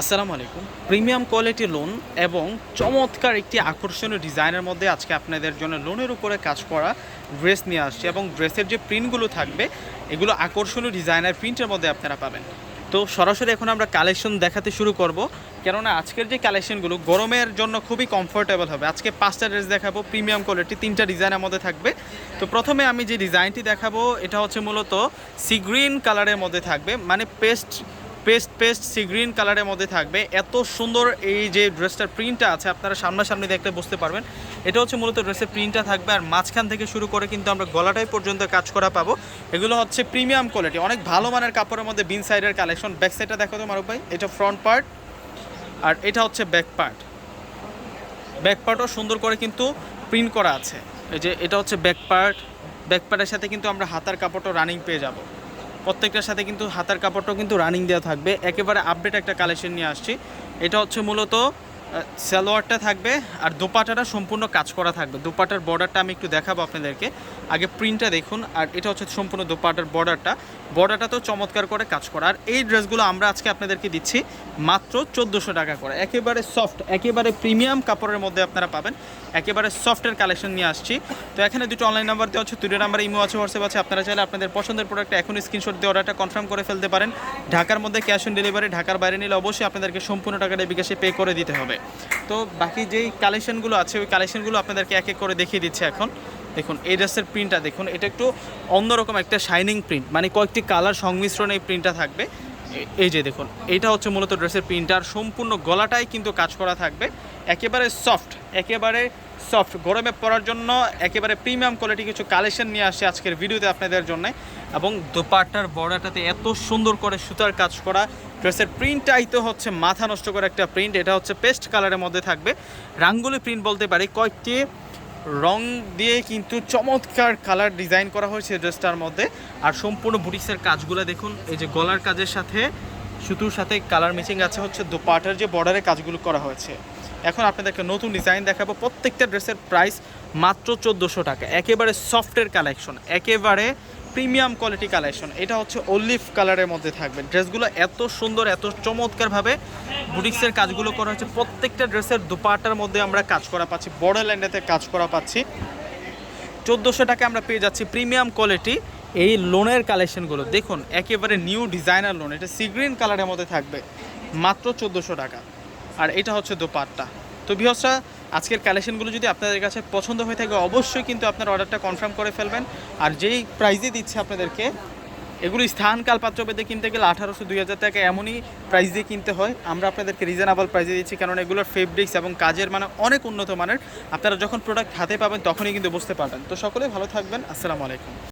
আসসালামু আলাইকুম। Premium quality loan এবং চমৎকার একটি আকর্ষণীয় ডিজাইনের মধ্যে আজকে আপনাদের জন্য লোনের উপরে কাজ করা ড্রেস নিয়ে আসছে এবং ড্রেসের যে প্রিন্টগুলো থাকবে, এগুলো আকর্ষণীয় ডিজাইনের প্রিন্টের মধ্যে আপনারা পাবেন। তো সরাসরি এখন আমরা কালেকশন দেখাতে শুরু করব। কেননা আজকের যে কালেকশনগুলো গরমের জন্য খুবই কমফোর্টেবল হবে। আজকে পাঁচটা ড্রেস দেখাবো, প্রিমিয়াম কোয়ালিটি তিনটা ডিজাইনের মধ্যে থাকবে। তো প্রথমে আমি যে ডিজাইনটি দেখাবো, এটা হচ্ছে মূলত সি গ্রিন কালারের মধ্যে থাকবে। মানে paste paste paste sea green কালারের মধ্যে থাকবে। এত সুন্দর এই যে ড্রেসটার প্রিন্টটা আছে, আপনারা সামনাসামনি দেখতে বুঝতে পারবেন। এটা হচ্ছে মূলত ড্রেসের প্রিন্টটা থাকবে আর মাঝখান থেকে শুরু করে কিন্তু আমরা গলাটাই পর্যন্ত কাজ করা পাবো। এগুলো হচ্ছে প্রিমিয়াম কোয়ালিটি অনেক ভালো মানের কাপড়ের মধ্যে বিন সাইডের কালেকশন ব্যাক সাইডটা দেখো তো মারুফ ভাই, এটা ফ্রন্ট পার্ট আর এটা হচ্ছে ব্যাক পার্ট ব্যাক পার্টও সুন্দর করে কিন্তু প্রিন্ট করা আছে। এই যে এটা হচ্ছে ব্যাক পার্ট ব্যাক পার্টের সাথে কিন্তু আমরা হাতার কাপড়টাও রানিং পেয়ে যাব। প্রত্যেকটার সাথে কিন্তু হাতার কাপড়টাও কিন্তু রানিং দেওয়া থাকবে। একেবারে আপডেট একটা কালেকশন নিয়ে আসছি। এটা হচ্ছে মূলত সালোয়ারটা থাকবে আর দোপাটাটা সম্পূর্ণ কাজ করা থাকবে। দোপাটার বর্ডারটা আমি একটু দেখাবো আপনাদেরকে। আগে প্রিন্টটা দেখুন, আর এটা হচ্ছে সম্পূর্ণ দোপাটার বর্ডারটা বর্ডারটা তো চমৎকার করে কাজ করা। আর এই ড্রেসগুলো আমরা আজকে আপনাদেরকে দিচ্ছি মাত্র চোদ্দোশো টাকা করে। একেবারে সফট একেবারে প্রিমিয়াম কাপড়ের মধ্যে আপনারা পাবেন। একেবারে সফটের কালেকশন নিয়ে আসছি। তো এখানে দুটো অনলাইন নাম্বার দেওয়া হচ্ছে, দুটো নাম্বার ইমো আছে হোয়াটসঅ্যাপ আছে। আপনারা চাইলে আপনাদের পছন্দের প্রোডাক্টটা এখন স্ক্রিনশট দিয়ে অর্ডারটা কনফার্ম করে ফেলতে পারেন। ঢাকার মধ্যে ক্যাশ অন ডেলিভারি ঢাকার বাইরে নিলে অবশ্যই আপনাদেরকে সম্পূর্ণ টাকাটা বিকাশে পে করে দিতে হবে। তো বাকি যেই কালেকশনগুলো আছে, ওই কালেকশনগুলো আপনাদেরকে এক এক করে দেখিয়ে দিচ্ছে এখন। দেখুন এই ড্রেসের প্রিন্টটা দেখুন, এটা একটু অন্যরকম একটা শাইনিং প্রিন্ট মানে কয়েকটি কালার সংমিশ্রণে এই প্রিন্টটা থাকবে। এই যে দেখুন, এটা হচ্ছে মূলত ড্রেসের প্রিন্টার সম্পূর্ণ গলাটাই কিন্তু কাজ করা থাকবে। একেবারে সফট একেবারে সফট গরমে পরার জন্য একেবারে প্রিমিয়াম কোয়ালিটি কিছু কালেকশন নিয়ে আসছে আজকের ভিডিওতে আপনাদের জন্য। এবং দোপাট্টার বর্ডারটাতে এত সুন্দর করে সুতার কাজ করা ড্রেসের প্রিন্টটাই তো হচ্ছে মাথা নষ্ট করে একটা প্রিন্ট এটা হচ্ছে পেস্ট কালারের মধ্যে থাকবে। রাঙ্গুলি প্রিন্ট বলতে পারি, কয়েকটি রং দিয়ে কিন্তু চমৎকার কালার ডিজাইন করা হয়েছে ড্রেসটার মধ্যে। আর সম্পূর্ণ বুটিক্সের কাজগুলো দেখুন, এই যে গলার কাজের সাথে সুতুর সাথে কালার ম্যাচিং আছে হচ্ছে দোপাটার যে বর্ডারের কাজগুলো করা হয়েছে। এখন আপনাদেরকে নতুন ডিজাইন দেখাবো, প্রত্যেকটা ড্রেসের প্রাইস মাত্র চোদ্দোশো টাকা। একেবারে সফটের কালেকশন একেবারে প্রিমিয়াম কোয়ালিটি কালেকশন। এটা হচ্ছে অলিভ কালারের মধ্যে থাকবে। ড্রেসগুলো এত সুন্দর, এত চমৎকারভাবে বুটিক্সের কাজগুলো করা হচ্ছে প্রত্যেকটা ড্রেসের দুপাটার মধ্যে আমরা কাজ করা পাচ্ছি বর্ডার ল্যান্ডেতে কাজ করা পাচ্ছি। চোদ্দোশো টাকা আমরা পেয়ে যাচ্ছি প্রিমিয়াম কোয়ালিটি। এই লোনের কালেকশনগুলো, দেখুন, একেবারে নিউ ডিজাইনার লোন। এটা সিগ্রিন কালারের মধ্যে থাকবে, মাত্র চোদ্দোশো টাকা। আর এটা হচ্ছে দোপাট্টা। তো বিহসরা আজকের কালেকশনগুলো যদি আপনাদের কাছে পছন্দ হয়ে থাকে, অবশ্যই কিন্তু আপনার অর্ডারটা কনফার্ম করে ফেলবেন। আর যেই প্রাইজে দিচ্ছে আপনাদেরকে, এগুলো স্থান কাল পাত্র পেতে কিনতে গেলে আঠারোশো, দুই হাজার টাকা এমনই প্রাইস দিয়ে কিনতে হয়। আমরা আপনাদেরকে রিজনেবল প্রাইসে দিচ্ছি কারণ এগুলোর ফেব্রিক্স এবং কাজের মানে অনেক উন্নত মানের। আপনারা যখন প্রোডাক্ট হাতে পাবেন, তখনই কিন্তু বুঝতে পারবেন। তো সকলে ভালো থাকবেন। আসসালামু আলাইকুম।